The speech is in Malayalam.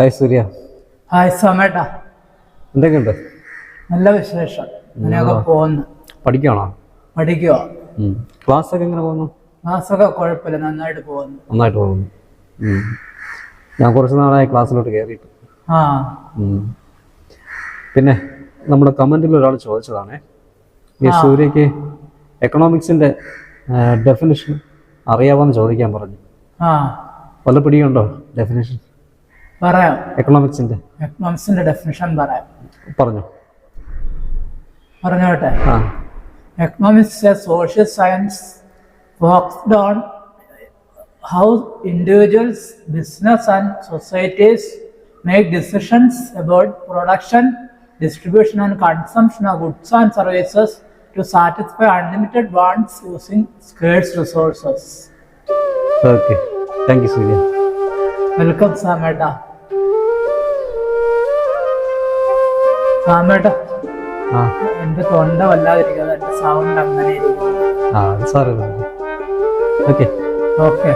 ഹായ് സൂര്യ. ഹായ് സമേട്ടാ. എന്തൊക്കെയുണ്ട്? നല്ല വിശേഷം. അങ്ങനെയൊക്കെ പോകുന്നു. പഠിക്കണോ പഠിക്കുക ക്ലാസ് ഒക്കെ എങ്ങനെ പോകുന്നു? ക്ലാസ് ഒക്കെ കുഴപ്പമില്ല. നന്നായിട്ട് പോകുന്നു. നന്നായിട്ട് പോകുന്നു. ഞാൻ കുറച്ച് നാളായി ക്ലാസ്സിലോട്ട് കയറിയിട്ട്. ആ. പിന്നെ നമ്മുടെ കമന്റിൽ ഒരാൾ ചോദിച്ചതാണേ. ഈ സൂര്യക്ക് എക്കണോമിക്സിന്റെ ഡെഫിനിഷൻ അറിയാമോന്ന് ചോദിക്കാൻ പറഞ്ഞു. ആ. വല്ല പിടിയുണ്ടോ ഡെഫിനിഷൻ പറയാം എക്കണോമിക്സിൻ്റെ എക്കണോമിക്സിന്റെ ഡെഫിനിഷൻ പറയാം പറഞ്ഞു പറഞ്ഞോട്ടെ ആ economics a social science focused on how individuals business and societies make decisions about production distribution and consumption of goods and services to satisfy unlimited wants using scarce resources. Okay thank you Surya welcome സാമേട്ട എന്റെ തൊണ്ട വല്ലാതിരിക്കാതെ എന്റെ സൗണ്ട് അങ്ങനെ ആ ഓക്കെ. ഓക്കെ.